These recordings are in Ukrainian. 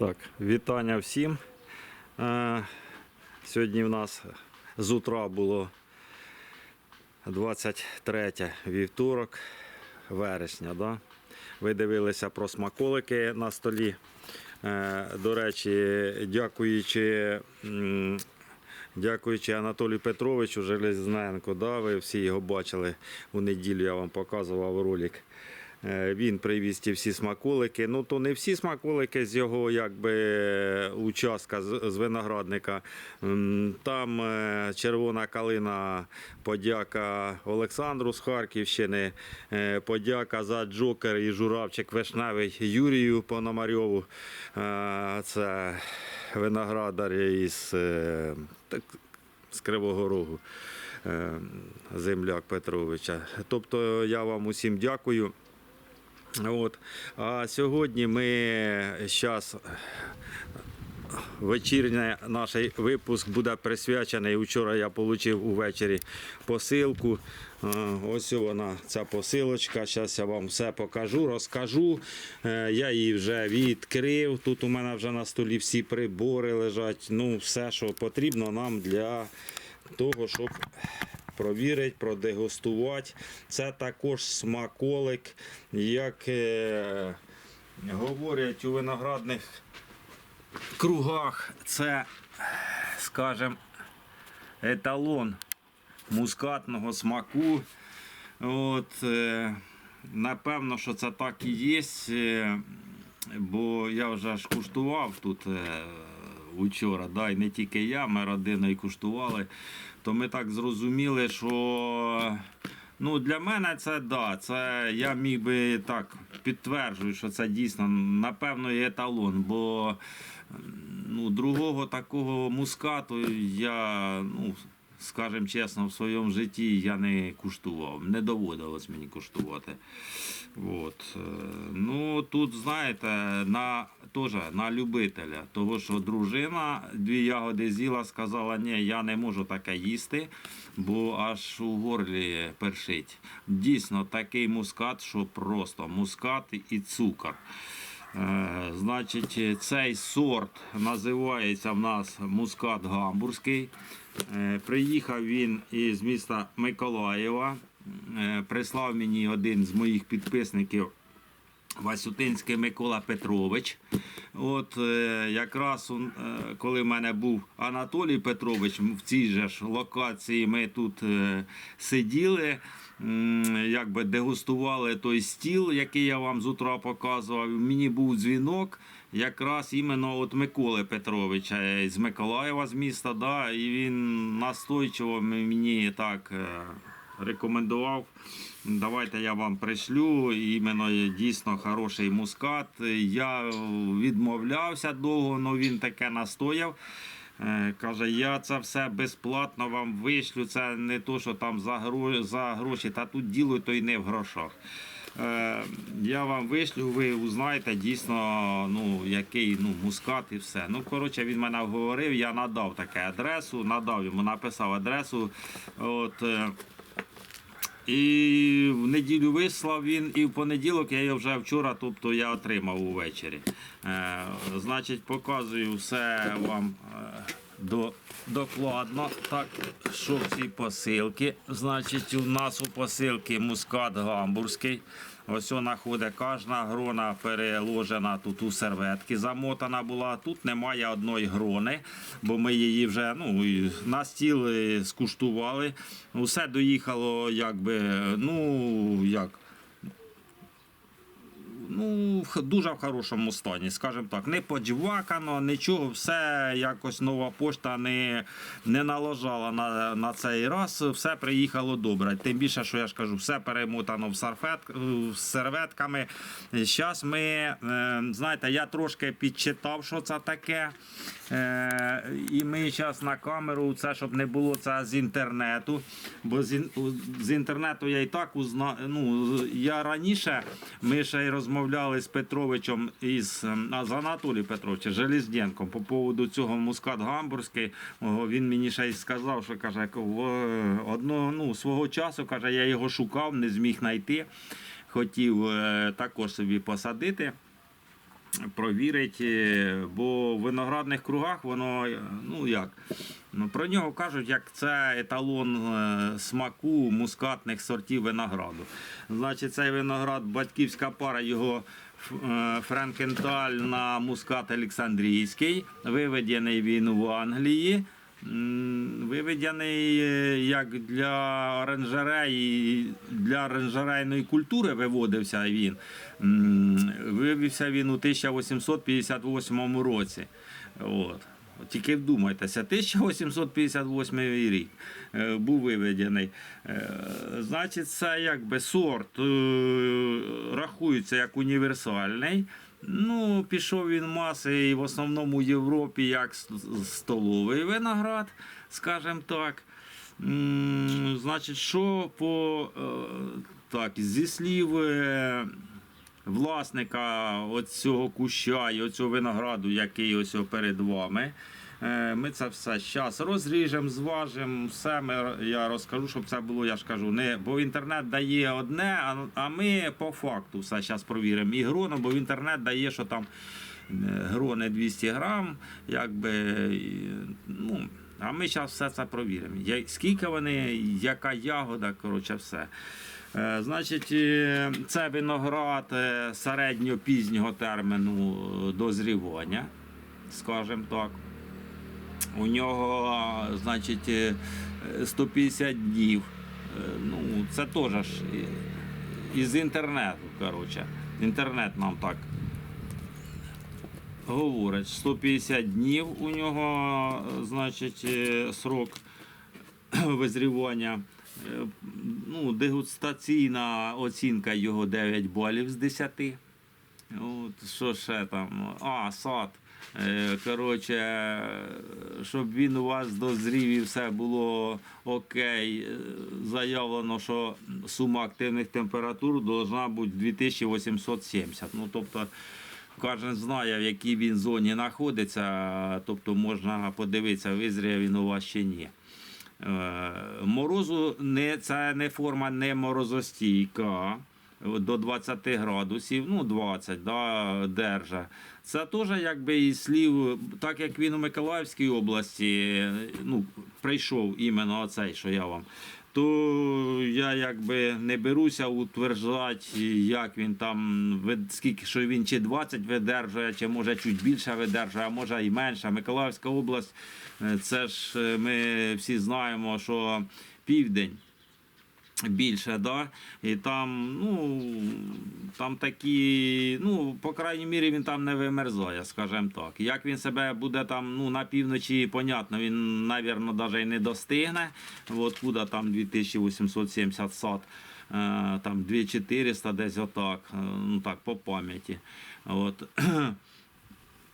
Так, вітання всім. Е, Сьогодні в нас з утра було 23 вівторок вересня. Да? Ви дивилися про смаколики на столі. Е, До речі, дякуючи, дякуючи Анатолію Петровичу Железненко, да, ви всі його бачили у неділю, я вам показував ролик. Е, Він привіз ті всі смаколики. Ну то не всі смаколики з його якби участка з, виноградника. Там е, червона калина, подяка Олександру з Харківщини, е, подяка за Джокер і журавчик вишневий Юрію Пономарьову. Це виноградар із, так, з Кривого Рогу. Земляк Петровича. Тобто я вам усім дякую. От. А сьогодні ми зараз вечірній наш випуск буде присвячений. Вчора я отримав увечері посилку. Ось вона, ця посилочка. Зараз я вам все покажу, розкажу. Е, Я її вже відкрив. Тут у мене вже на столі всі прибори лежать. Ну, все, що потрібно нам для того, щоб провірити, продегустувати. Це також смаколик, як е, говорять у виноградних кругах, це, скажімо, еталон мускатного смаку. От, е, напевно, що це так і є, е, бо я вже ж куштував тут е, вчора, да, і не тільки я, ми родиною куштували, то ми так зрозуміли, що ну, для мене це да, це я міг би так підтверджую, що це дійсно напевно є еталон, бо ну, другого такого мускату я, ну, скажімо чесно, в своєму житті я не куштував. Не доводилось мені куштувати. От. е, Ну, тут, знаєте, на, теж на любителя. Того, що дружина дві ягоди з'їла, сказала, ні, я не можу таке їсти, бо аж у горлі першить. Дійсно, такий мускат, що просто мускат і цукор. Е, Значить, цей сорт називається в нас мускат гамбурзький. Е, Приїхав він із міста Миколаєва. Е, Прислав мені один з моїх підписників Васютинський Микола Петрович. От е, якраз коли в мене був Анатолій Петрович, в цій же ж локації ми тут сиділи, якби дегустували той стіл, який я вам з утра показував. Мені був дзвінок. Якраз іменно от Миколи Петровича е, з Миколаєва з міста, да, і він настойчиво мені так е, рекомендував. Давайте я вам пришлю. Іменно дійсно хороший мускат. Я відмовлявся довго, але він таке настояв. Е, Каже, я це все безплатно вам вишлю. Це не то, що там за гроші та тут діло то й не в грошах. Е, Я вам вишлю, ви узнаєте дійсно, ну, який ну, мускат і все. Ну, коротше, він мене говорив, я надав таке адресу, надав йому, написав адресу. От, е, і в неділю вислав він, і в понеділок я його вже вчора, тобто я отримав увечері. Е, значить, показую все вам е, до, докладно. Так, що в цій посилки. Значить, у нас у посилці мускат гамбурзький. Ось вона ходить, кожна грона переложена тут у серветки, замотана була. Тут немає одної грони, бо ми її вже ну, на стіл е, скуштували. Усе доїхало, якби, ну як. Ну, дуже в хорошому стані, скажімо так. Не поджвакано, нічого, все якось нова пошта не, не наложала на, на цей раз. Все приїхало добре. Тим більше, що я ж кажу, все перемотано в сервет, в серветками. Зараз ми, е, знаєте, я трошки підчитав, що це таке. Е, і ми зараз на камеру, це щоб не було це з інтернету. Бо з, з інтернету я і так узна... ну, я раніше ми ще й розмовляли з Петровичем із ем, а, з Анатолієм Петровичем Железненком по поводу цього мускат гамбурзький. Він мені ще й сказав, що каже, в одно, ну, свого часу каже, я його шукав, не зміг знайти. Хотів е, також собі посадити. Провірити, е, бо в виноградних кругах воно, е, ну як, ну, про нього кажуть, як це еталон е, смаку мускатних сортів винограду. Значить, цей виноград, батьківська пара його ф- Франкенталь на мускат Олександрійський, виведений він в Англії. Виведений е, як для оранжереї, для оранжерейної культури виводився він. Вивівся він у 1858 році. От. Тільки вдумайтеся, 1858 рік е, був виведений. Е, Значить, це якби сорт рахується як універсальний. Ну, пішов він маси і в основному в Європі як столовий виноград, скажімо так. Значить, що по е, так, зі слів е, власника оцього куща і оцього винограду, який ось перед вами. Е, Ми це все зараз розріжемо, зважимо, все ми, я розкажу, щоб це було, я ж кажу, не, бо інтернет дає одне, а, а ми по факту все зараз провіримо. І гроно, бо в інтернет дає, що там е, грони 200 грам, якби, ну, а ми зараз все це провіримо. Скільки вони, яка ягода, коротше, все. Е, Значить, це виноград середньо-пізнього терміну дозрівання, скажімо так. У нього, значить, е, 150 днів. Е, Ну, це теж ж е, із інтернету, коротше. Інтернет нам так говорить. 150 днів у нього, е, значить, е, срок визрівання. Е, Ну, дегустаційна оцінка його 9 балів з 10. От, що ще там? А, сад. Е, Коротше, щоб він у вас дозрів і все було окей. е, Заявлено, що сума активних температур должна бути 2870. Ну, тобто, кожен знає, в якій він зоні знаходиться, тобто можна подивитися, визріє він у вас чи ні. Е, Морозу не, це не форма не морозостійка до 20 градусів, ну 20, да, держа. Це теж якби із слів, так як він у Миколаївській області, ну, прийшов іменно оцей, що я вам. То я якби не беруся утверджати, як він там, скільки що він чи 20 видержує, чи може чуть більше видержує, а може і менше. Миколаївська область, е, це ж е, ми всі знаємо, що південь більше, да? І там, ну, там такі, ну, по крайній мірі, він там не вимерзає, скажімо так. Як він себе буде там, ну, на півночі, понятно, він, навірно, навіть не достигне. От куди там 2870 сад, е, там 2400 десь отак, е, ну так, по пам'яті. От.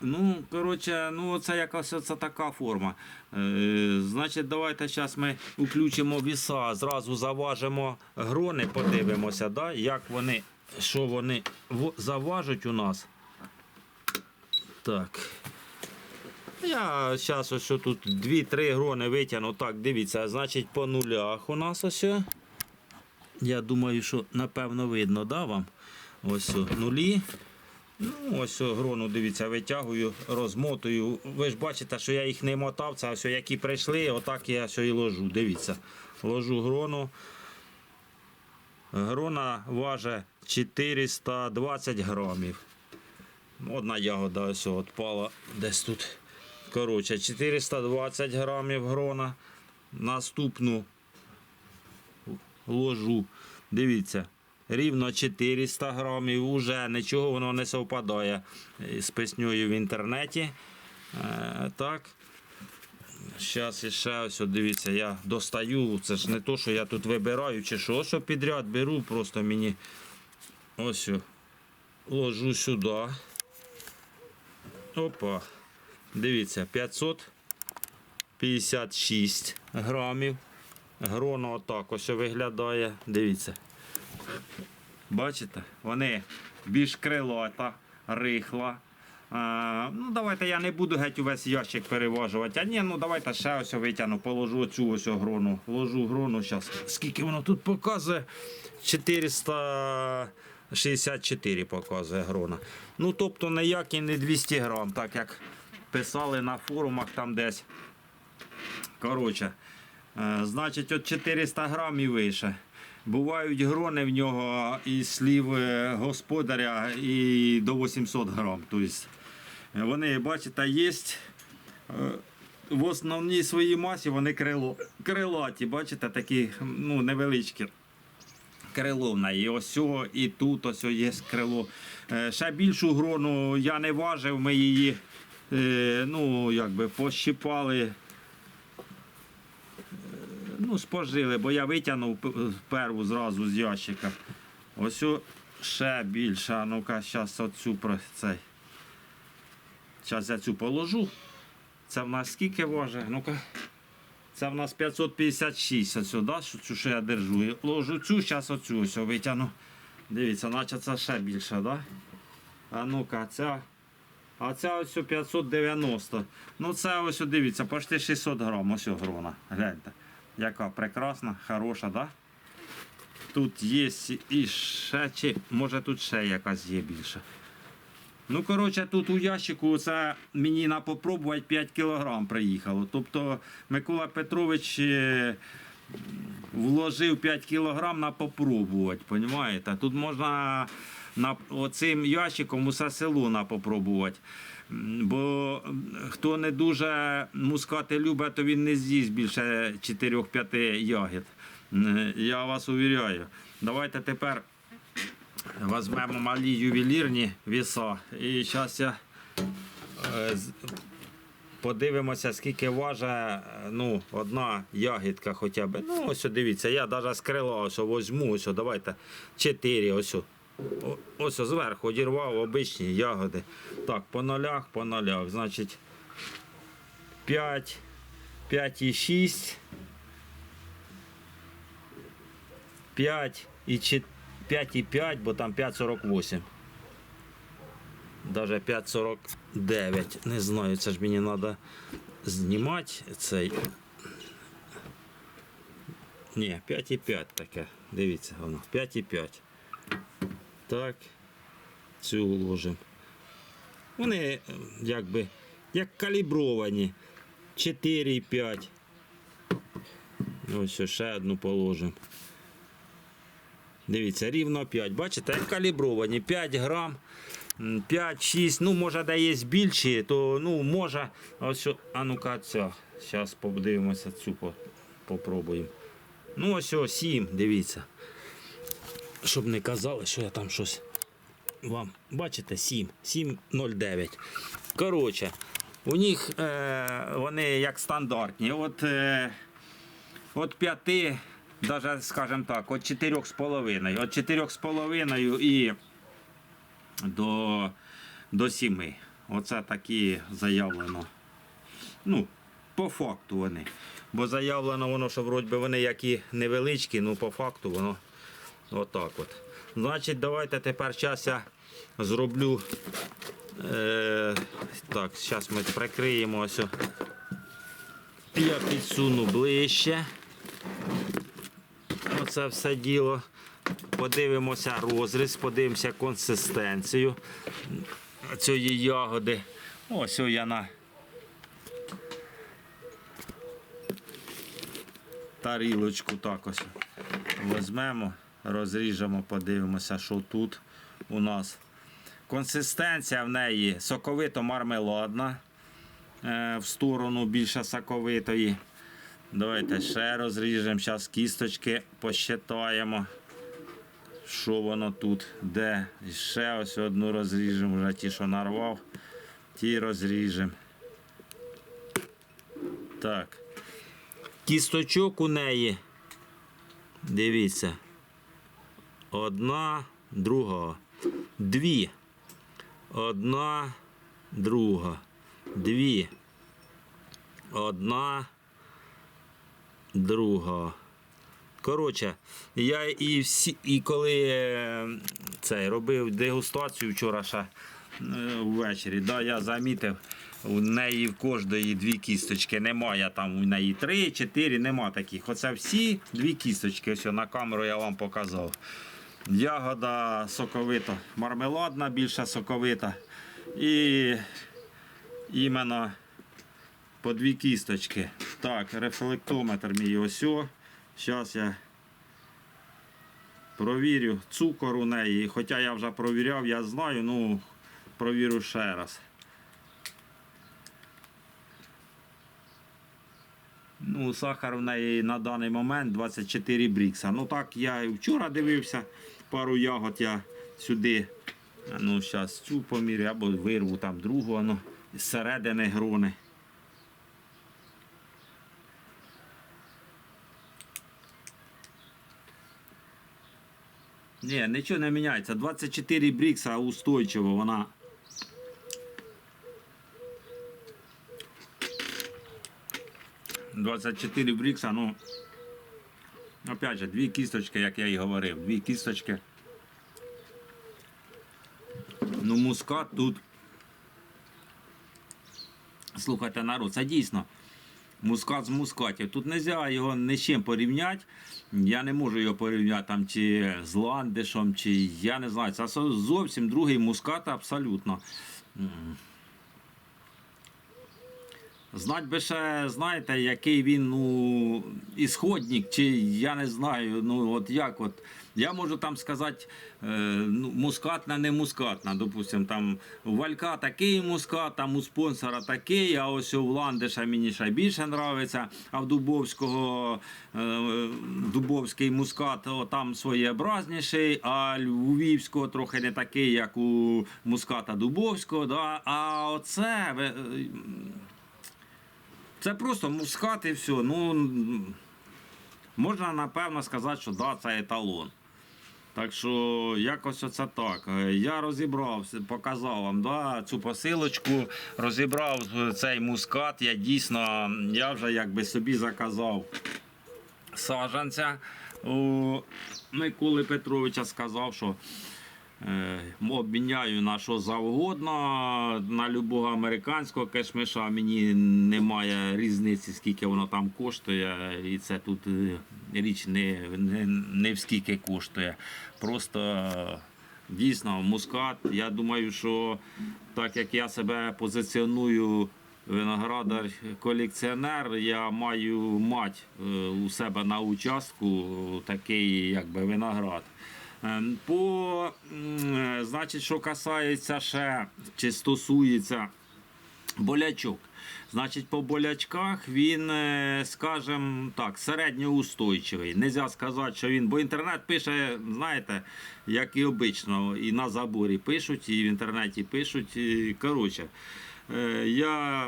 Ну, коротше, ну це якась оце така форма. Е, значить, давайте зараз ми включимо віса, зразу заважимо грони, подивимося, да, як вони, що вони заважуть у нас. Так. Я зараз ось тут 2-3 грони витягну. Так, дивіться, значить по нулях у нас ось. Я думаю, що напевно видно, да, вам? Ось нулі. Ну, ось грону, дивіться, витягую, розмотую. Ви ж бачите, що я їх не мотав, це о, які прийшли, отак я ось і ложу. Дивіться. Ложу грону. Грона важить 420 грамів. Одна ягода ось о, отпала десь тут. Коротше, 420 грамів грона. Наступну ложу. Дивіться, рівно 400 грамів. Уже нічого воно не совпадає з піснею в інтернеті. Е, так. Зараз ще ось, дивіться, я достаю. Це ж не то, що я тут вибираю чи що, що підряд беру, просто мені ось ложу сюди. Опа. Дивіться, 556 грамів. Гроно отак ось виглядає. Дивіться. Бачите? Вони більш крилата, рихла. А, ну, давайте я не буду геть увесь ящик переважувати. А ні, ну давайте ще ось витягну, положу цю ось грону. Ложу грону зараз. Скільки воно тут показує? 400 64 показує грона. Ну, тобто ніякі не 200 грам, так як писали на форумах там десь. Коротше, е, значить, от 400 грам і вище. Бувають грони в нього і слів е, господаря і до 800 грам. Тобто, е, вони, бачите, є. В основній своїй масі вони крило, крилаті, бачите, такі ну, невеличкі. Крило в неї. Ось і тут ось є крило. Е, Ще більшу грону я не важив, ми її е, ну, якби пощипали. Ну, спожили, бо я витягнув перву зразу з ящика. Ось ще більше. Ну-ка, зараз оцю про цей. Зараз я цю положу. Це в нас скільки важить? Ну-ка. Це в нас 556 ось сюди, цю що я держу. Ложу цю, зараз оцю ось витягну. Дивіться, наче це ще більше, да? А ну-ка, ця. А ця ось 590. Ну це ось дивіться, почти 600 грам, ось грона. Гляньте. Яка прекрасна, хороша, да? Тут є і ще, чи може тут ще якась є більша. Ну, коротше, тут у ящику це мені на попробувати 5 кг приїхало. Тобто Микола Петрович е, вложив 5 кг на попробувати, понімаєте? Тут можна на оцим ящиком усе село на попробувати. Бо хто не дуже мускати любить, то він не з'їсть більше 4-5 ягід. Я вас увіряю. Давайте тепер Візьмемо малі ювелірні віса. І зараз я е, подивимося, скільки важить е, ну, одна ягідка хоча б. Ну, ось дивіться, я навіть з крила ось возьму, ось давайте 4 ось. Ось зверху одірвав обичні ягоди. Так, по нолях, по нолях. Значить 5, 5,6. 5 і 4. 5,5, бо там 5,48. Даже 5,49. Не знаю, це ж мені треба знімати цей. Ні, 5,5 таке. Дивіться, воно. 5,5. Так. Цю ложимо. Вони е, якби як калібровані. 4,5. Ось ще одну положимо. Дивіться, рівно 5. Бачите, як калібровані 5 грам, 5-6, ну може де є більші, то ну може. Ось, а ну-ка, ця. Зараз подивимося цю по- попробуємо. Ну ось о, 7, дивіться. Щоб не казали, що я там щось вам. Бачите, 7, 7,09. Коротше, у них е, вони як стандартні. От, е, от 5 Даже, скажем так, от 4,5. От 4,5 і до, до 7. Оце такі заявлено. Ну, по факту вони. Бо заявлено воно, що вроді вони які невеличкі, ну по факту воно отак от. Значить, давайте тепер час я зроблю. Е, так, зараз ми прикриємо ось. Я підсуну ближче. Оце все діло. Подивимося розріз, подивимося консистенцію цієї ягоди. Ось я на тарілочку так ось візьмемо, розріжемо, подивимося, що тут у нас. Консистенція в неї соковито-мармеладна, е, в сторону більше соковитої. Давайте ще розріжемо. Зараз кісточки посчитаємо. Що воно тут, де. І ще ось одну розріжемо, вже ті, що нарвав, ті розріжемо. Так. Кісточок у неї. Дивіться. Одна, друга. Дві. Одна, друга. Дві. Одна друга. Коротше, я і всі, і коли е, цей, робив дегустацію вчора ще е, ввечері, да, я замітив, у неї в кожної дві кісточки. Немає там у неї три, чотири, нема таких. Оце всі дві кісточки. Ось на камеру я вам показав. Ягода соковита, мармеладна, більше соковита. І іменно по дві кісточки. Так, рефлектометр мій ось. Зараз я провірю цукор у неї. Хоча я вже провіряв, я знаю, ну провірю ще раз. Ну, сахар в неї на даний момент 24 брікса. Ну так, я і вчора дивився, пару ягод я сюди. Ну, зараз цю помірю або вирву там другу, ну, з середини грони. Ні, нічого не міняється. 24 брікса устойчиво вона. Двадцять чотири брікса, ну. Опять же, дві кісточки, як я і говорив, дві кісточки. Ну, мускат тут. Слухайте, народ, це дійсно мускат з мускатів. Тут не можна його ні з чим порівняти. Я не можу його порівняти там чи з ландишем, чи я не знаю. Це зовсім другий мускат абсолютно. Знать би ще, знаєте, який він ну, ісходник, чи я не знаю, ну от як от. Я можу там сказати, е, ну, мускатна, не мускатна. Допустим, там у Валька такий мускат, там у спонсора такий, а ось у Ландиша мені ще більше подобається, а в Дубовського е, Дубовський мускат там своєобразніший, а Львівського трохи не такий, як у муската Дубовського. Да? А оце. е, це просто мускат і все. Ну, можна напевно сказати, що да, це еталон. Так що якось оце так. Е, Я розібрав, показав вам да, цю посилочку, розібрав цей мускат. Я дійсно, я вже якби собі заказав саджанця. У Миколи Петровича сказав, що Обміняю на що завгодно, на любого американського кешмиша мені немає різниці, скільки воно там коштує. І це тут е, річ не, не, не в скільки коштує. Просто е, дійсно мускат. Я думаю, що так як я себе позиціоную виноградар колекціонер, я маю мать е, у себе на участку такий якби виноград. Ем, По, е, значить, що касається ще, чи стосується болячок. Значить, по болячках він, е, скажімо так, середньоустойчивий. Нельзя сказати, що він, бо інтернет пише, знаєте, як і обично, і на заборі пишуть, і в інтернеті пишуть. І, коротше, Я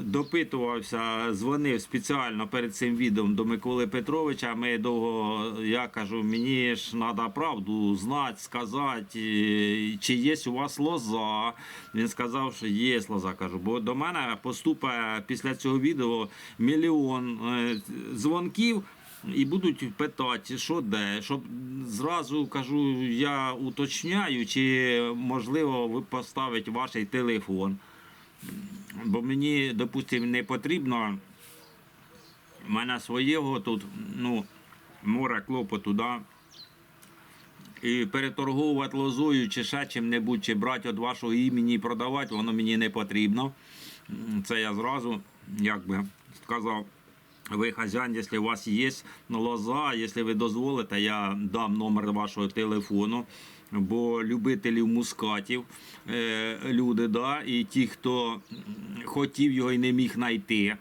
допитувався, дзвонив спеціально перед цим відео до Миколи Петровича. Ми довго, я кажу, мені ж треба правду знати, сказати, е, чи є у вас лоза. Він сказав, що є лоза. Кажу, бо до мене поступає після цього відео мільйон е, дзвонків. І будуть питати, що де, щоб зразу кажу, я уточняю, чи можливо ви поставите ваш телефон. Бо мені, допустимо, не потрібно. У мене своєго тут, ну, море клопоту, да. І переторговувати лозою чи ще чим-небудь, чи брати від вашого імені і продавати, воно мені не потрібно. Це я зразу, як би сказав, ви хазяїн, якщо у вас є лоза, якщо ви дозволите, я дам номер вашого телефону. Бо любителів мускатів е, люди, да, і ті, хто хотів його і не міг знайти.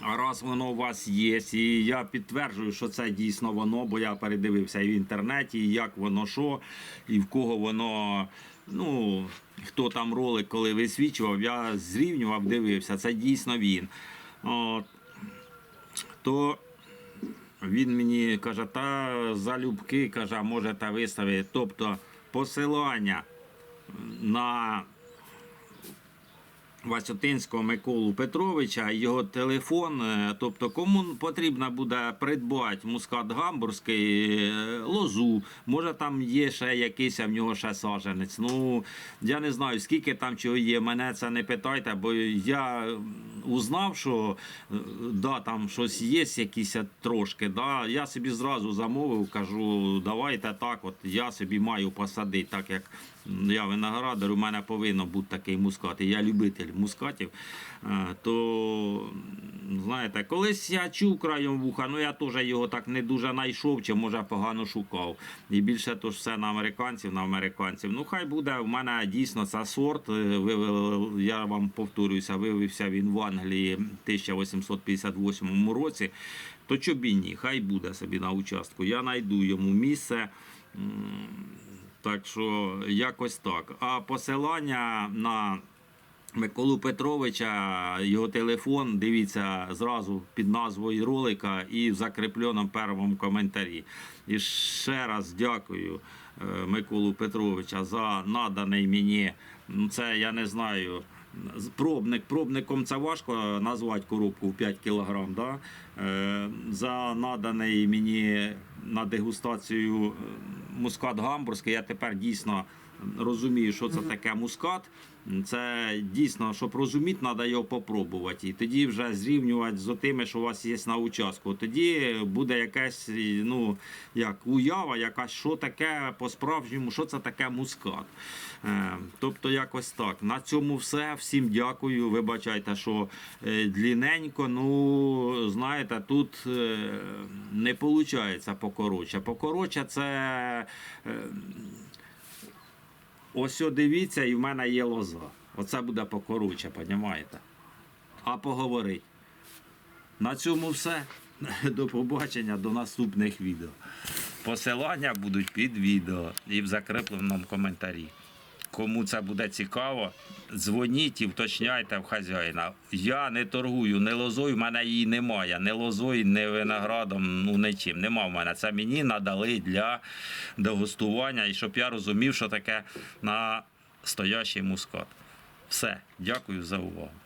А раз воно у вас є, і я підтверджую, що це дійсно воно, бо я передивився і в інтернеті, і як воно що, і в кого воно. Ну, хто там ролик, коли висвічував, я зрівнював, дивився, це дійсно він. От, то він мені каже, та залюбки, каже, може та виставити. Тобто посилання на Васютинського Миколу Петровича, його телефон. е, Тобто, кому потрібно буде придбати мускат гамбурзький, е, лозу, може там є ще якийсь, в нього ще саженець. Ну я не знаю, скільки там чого є. Мене це не питайте, бо я узнав, що е, да, там щось є, якісь трошки, да, я собі зразу замовив, кажу, давайте так, от я собі маю посадити, так як я виноградар, у мене повинно бути такий мускат. І я любитель мускатів. Е, То знаєте, колись я чув краєм вуха, ну я теж його так не дуже знайшов, чи може погано шукав. І більше то ж все на американців, на американців. Ну хай буде. В мене дійсно це сорт. е, Я вам повторююся, виявився він в Англії в 1858 році. То чобі ні, хай буде собі на участку. Я знайду йому місце. Так що якось так. А посилання на Миколу Петровича, його телефон, дивіться зразу під назвою ролика і в закріпленому першому коментарі. І ще раз дякую е, Миколу Петровича за наданий мені. ну, Це я не знаю. Пробник, пробником це важко назвати коробку в 5 кг. Да? Е, за наданий мені на дегустацію е, мускат гамбурзький. Я тепер дійсно розумію, що це таке мускат. Це дійсно, щоб розуміти, треба його попробувати. І тоді вже зрівнювати з тими, що у вас є на участку. Тоді буде якась ну, як уява, якась, що таке по-справжньому, що це таке мускат. Е, тобто, якось так. На цьому все. Всім дякую. Вибачайте, що е, длінненько. Ну, знаєте, тут е, не виходить покоротше. Покоротше це. Ось дивіться, і в мене є лоза. Оце буде покороче, понімаєте? А поговорить. На цьому все. До побачення, до наступних відео. Посилання будуть під відео і в закріпленому коментарі. Кому це буде цікаво, дзвоніть і вточняйте в хазяїна. Я не торгую не лозою, в мене її немає. Не лозою, не виноградом, ну нічим. Нема в мене. Це мені надали для дегустування і щоб я розумів, що таке настоящий мускат. Все, дякую за увагу.